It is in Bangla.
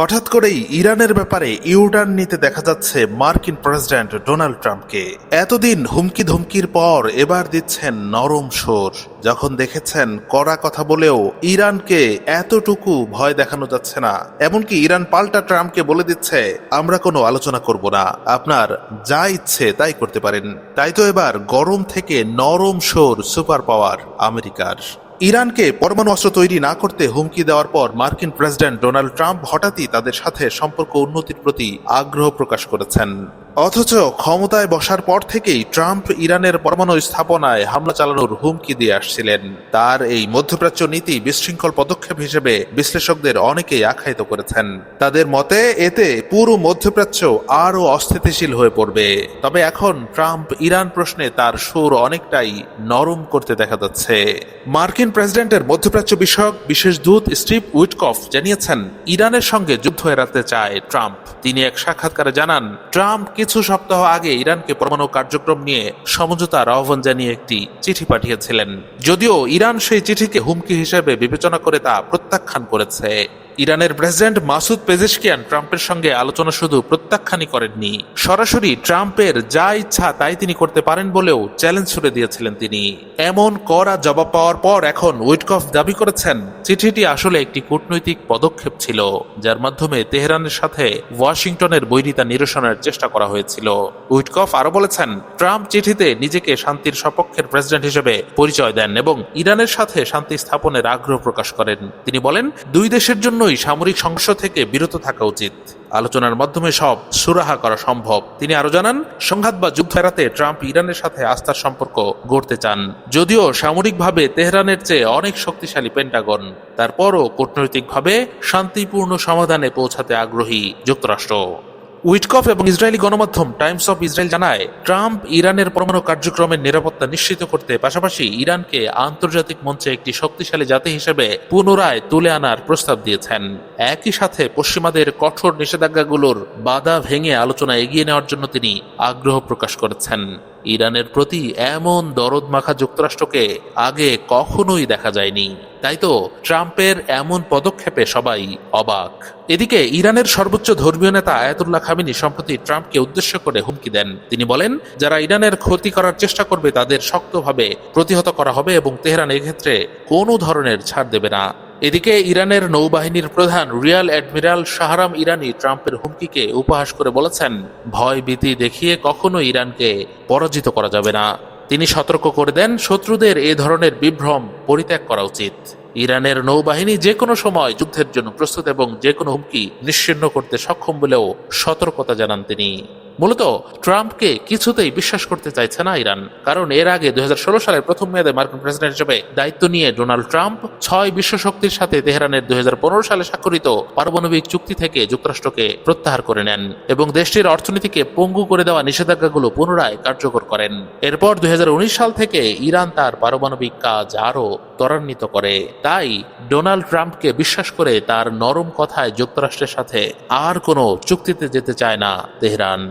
হঠাৎ করেই ইরানের ব্যাপারে ইউটার্ন নিতে দেখা যাচ্ছে মার্কিন প্রেসিডেন্ট ডোনাল্ড ট্রাম্পকে। এতদিন হুমকি ধমকির পর এবার দিচ্ছেন নরম সুর। যখন দেখেছেন কড়া কথা বলেও ইরানকে এতটুকু ভয় দেখানো যাচ্ছে না, এমনকি ইরান পাল্টা ট্রাম্পকে বলে দিচ্ছে, আমরা কোনো আলোচনা করব না। আপনার যা ইচ্ছে তাই করতে পারেন। তাই তো এবার গরম থেকে নরম সুর সুপার পাওয়ার আমেরিকার। ইরানকে পরমাণু অস্ত্র তৈরি না করতে হুমকি দেওয়ার পর মার্কিন প্রেসিডেন্ট ডোনাল্ড ট্রাম্প হঠাৎই তাদের সাথে সম্পর্ক উন্নতির প্রতি আগ্রহ প্রকাশ করেছেন। অথচ ক্ষমতায় বসার পর থেকেই ট্রাম্প ইরানের পরমাণু স্থাপনায় হামলা চালানোর হুমকি দিয়ে আসছিলেন। তার এই মধ্যপ্রাচ্য নীতি বিশৃঙ্খল পদক্ষেপ হিসেবে বিশ্লেষকদের অনেকেই আখ্যায়িত করেছেন। তাদের মতে, এতে পুরো মধ্যপ্রাচ্য আরও অস্থিতিশীল হয়ে পড়বে। তবে এখন ট্রাম্প ইরান প্রশ্নে তার সুর অনেকটাই নরম করতে দেখা যাচ্ছে। মার্কিন প্রেসিডেন্টের মধ্যপ্রাচ্য বিষয়ক বিশেষ দূত স্টিভ উইটকফ জানিয়েছেন, ইরানের সঙ্গে যুদ্ধ এড়াতে চায় ট্রাম্প। তিনি এক সাক্ষাৎকারে জানান, ট্রাম্প কিছু সপ্তাহ আগে ইরানকে পরমাণু কার্যক্রম নিয়ে সমঝোতার আহ্বান জানিয়ে একটি চিঠি পাঠিয়েছিলেন। যদিও ইরান সেই চিঠিকে হুমকি হিসেবে বিবেচনা করে তা প্রত্যাখ্যান করেছে। ইরানের প্রেসিডেন্ট মাসুদ পেজেশকিয়ান ট্রাম্পের সঙ্গে আলোচনা শুধু প্রত্যাখ্যানই করেননি। সরাসরি ট্রাম্পের যা ইচ্ছা তাই তিনি করতে পারেন বলেও চ্যালেঞ্জ ছুড়ে দিয়েছিলেন তিনি। এমন করা জবাব পাওয়ার পর এখন উইটকফ দাবি করেছেন, চিঠিটি আসলে একটি কূটনৈতিক পদক্ষেপ ছিল, যার মাধ্যমে তেহরানের সাথে ওয়াশিংটনের বৈরিতা নিরসনের চেষ্টা করা হয়েছিল। উইটকফ আরও বলেছেন, ট্রাম্প চিঠিতে নিজেকে শান্তির সপক্ষের প্রেসিডেন্ট হিসেবে পরিচয় দেন এবং ইরানের সাথে শান্তি স্থাপনের আগ্রহ প্রকাশ করেন। তিনি বলেন, দুই দেশের জন্যই সামরিক সংঘর্ষ থেকে বিরত থাকা উচিত। আলোচনার মাধ্যমে সব সুরাহা করা সম্ভব। তিনি আরও জানান, সংঘাত বা যুদ্ধ এড়াতে ট্রাম্প ইরানের সাথে আস্থার সম্পর্ক গড়তে চান। যদিও সামরিকভাবে তেহরানের চেয়ে অনেক শক্তিশালী পেন্টাগন। তারপরও কূটনৈতিকভাবে শান্তিপূর্ণ সমাধানে পৌঁছাতে আগ্রহী যুক্তরাষ্ট্র। উইটকফ এবং ইসরায়েলি গণমাধ্যম টাইমস অফ ইসরায়েল জানায়, ট্রাম্প ইরানের পরমাণু কার্যক্রমের নিরাপত্তা নিশ্চিত করতে পাশাপাশি ইরানকে আন্তর্জাতিক মঞ্চে একটি শক্তিশালী জাতি হিসেবে পুনরায় তুলে আনার প্রস্তাব দিয়েছেন। একই সাথে পশ্চিমাদের কঠোর নিষেধাজ্ঞাগুলোর বাধা ভেঙে আলোচনা এগিয়ে নেওয়ার জন্য তিনি আগ্রহ প্রকাশ করেছেন। ইরানের প্রতি এমন দরদ মাখা যুক্তরাষ্ট্রকে আগে কখনোই দেখা যায়নি। তাই তো ট্রাম্পের এমন পদক্ষেপে সবাই অবাক। এদিকে ইরানের সর্বোচ্চ ধর্মীয় নেতা আয়াতুল্লাহ খামিনি সম্প্রতি ট্রাম্পকে উদ্দেশ্য করে হুমকি দেন। তিনি বলেন, যারা ইরানের ক্ষতি করার চেষ্টা করবে, তাদের শক্তভাবে প্রতিহত করা হবে এবং তেহরান এক্ষেত্রে কোনো ধরনের ছাড় দেবে না। এদিকে ইরানের নৌবাহিনীর প্রধান রিয়াল অ্যাডমিরাল শাহরাম ইরানি ট্রাম্পের হুমকিকে উপহাস করে বলেছেন, ভয় ভীতি দেখিয়ে কখনো ইরানকে পরাজিত করা যাবে না। তিনি সতর্ক করে দেন, শত্রুদের এ ধরনের বিভ্রম পরিত্যাগ করা উচিত। ইরানের নৌবাহিনী যে কোনো সময় যুদ্ধের জন্য প্রস্তুত এবং যে কোনো হুমকি নিশ্চিন্ন করতে সক্ষম বলেও সতর্কতা জানান তিনি। মূলত ট্রাম্পকে কিছুতেই বিশ্বাস করতে চাইছে না ইরান, কারণ এর আগে দুই সালের প্রথম মেয়াদে মার্কিন প্রেসিডেন্ট হিসেবে দায়িত্ব নিয়ে ডোনাল্ড ট্রাম্প ছয় বিশ্ব শক্তির সাথে তেহরানের দুই হাজার পনেরো সালে স্বাক্ষরিত পারমাণবিক চুক্তি থেকে যুক্তরাষ্ট্রকে প্রত্যাহার করে নেন এবং দেশটির অর্থনীতিকে পঙ্গু করে দেওয়া নিষেধাজ্ঞাগুলো পুনরায় কার্যকর করেন। এরপর দুই হাজার উনিশ সাল থেকে ইরান তার পারমাণবিক কাজ আরও ত্বরান্বিত করে। তাই ডোনাল্ড ট্রাম্পকে বিশ্বাস করে তার নরম কথায় যুক্তরাষ্ট্রের সাথে আর কোনো চুক্তিতে যেতে চায় না তেহরান।